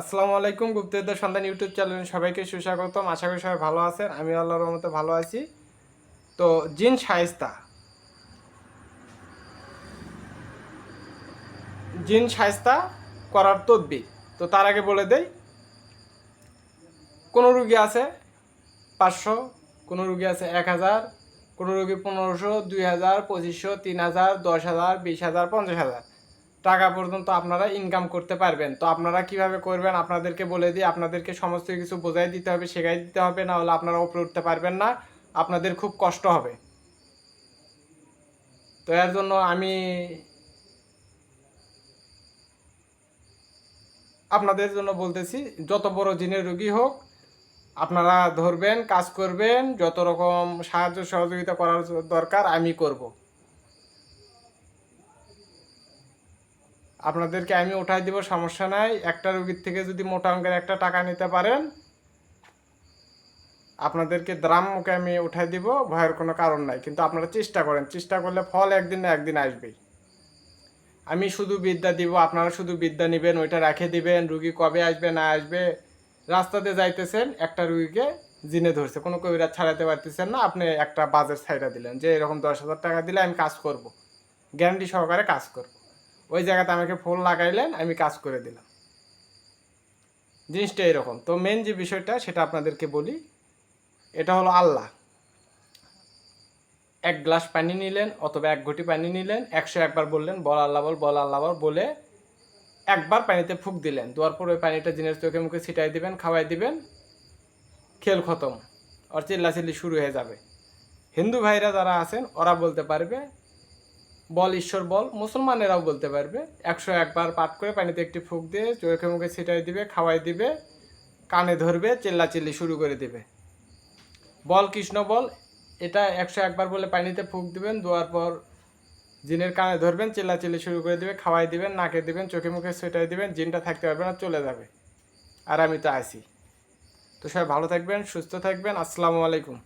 আসসালামু আলাইকুম গুপ্তদের সন্ধান ইউটিউব চ্যানেলে সবাইকে সুস্বাগতম। আশা করি সবাই ভালো আছেন, আমি আল্লাহর রহমতে ভালো আছি। তো, জিন শায়েস্তা। জিন শায়েস্তা করার তদবির। তো, তার আগে বলে দেই, কোনো রুগী আছে পাঁচশো, কোনো রুগী আছে এক হাজার, কোনো রুগী পনেরোশো, দুই হাজার, পঁচিশশো, তিন হাজার, দশ হাজার, বিশ হাজার, পঞ্চাশ হাজার। টাকা পর্যন্ত আপনারা ইনকাম করতে পারবেন। তো আপনারা কীভাবে করবেন আপনাদেরকে বলে দিই, আপনাদেরকে সমস্ত কিছু বোঝাই দিতে হবে, শেখাই দিতে হবে, না হলে আপনারা উপরে উঠতে পারবেন না। আপনাদের খুব কষ্ট হবে। তো এর জন্য আমি আপনাদের জন্য বলতেছি, যত বড় জিনের রুগী হোক, আপনারা ধরবেন, কাজ করবেন, যত রকম সাহায্য সহযোগিতা করার দরকার আমি করব। আপনাদেরকে আমি উঠাই দিব, সমস্যা নাই। একটা রুগীর থেকে যদি মোটা অঙ্কের একটা টাকা নিতে পারেন, আপনাদেরকে দ্রাম মুখে আমি উঠাই দিব, ভয়ের কোনো কারণ নাই। কিন্তু আপনারা চেষ্টা করেন, চেষ্টা করলে ফল একদিন না একদিন আসবেই। আমি শুধু বিদ্যা দিব, আপনারা শুধু বিদ্যা নেবেন, ওইটা রেখে দিবেন, রুগী কবে আসবে, না আসবে। রাস্তাতে যাইতেছেন, একটা রুগীকে জিনে ধরছে, কোনো কবিরাজ ছাড়াতে পারতেছেন না, আপনি একটা বাজেট ছাইড়া দিলেন যে এরকম দশ হাজার টাকা দিলে আমি কাজ করব। গ্যারান্টি সহকারে কাজ করব। ওই জায়গাতে আমাকে ফোন লাগাইলেন, আমি কাজ করে দিলাম। জিনিসটা এরকম। তো মেন যে বিষয়টা, সেটা আপনাদেরকে বলি, এটা হলো আল্লাহ। এক গ্লাস পানি নিলেন অথবা এক ঘটি পানি নিলেন, একশো একবার বললেন, বল আল্লাহ, বল বল আল্লাহ, বল, বলে একবার পানিতে ফুক দিলেন। দেওয়ার পর ওই পানিটা জিনের চোখে মুখে ছিটাই দিবেন, খাওয়াই দিবেন, খেল খতম। আর চিল্লাচিল্লি শুরু হয়ে যাবে। হিন্দু ভাইরা যারা আছেন, ওরা বলতে পারবে বল, ঈশ্বর বল, মুসলমানেরাও বলতে পারবে। একশো একবার পাঠ করে পানিতে একটি ফুক দিয়ে চোখে মুখে ছিটাই দিবে খাওয়াই দিবে, কানে ধরবে, চিল্লাচিল্লি শুরু করে দিবে। বল, কৃষ্ণ বল, এটা একশো একবার বলে পানিতে ফুক দিবেন দেওয়ার পর জিনের কানে ধরবেন, চিল্লাচিল্লি শুরু করে দিবে খাওয়াই দিবেন, নাকে দিবেন, চোখে মুখে সেটাই দিবেন, জিনটা থাকতে পারবে না, চলে যাবে। আর আমি তো আছি। তো সবাই ভালো থাকবেন, সুস্থ থাকবেন, আসসালামু আলাইকুম।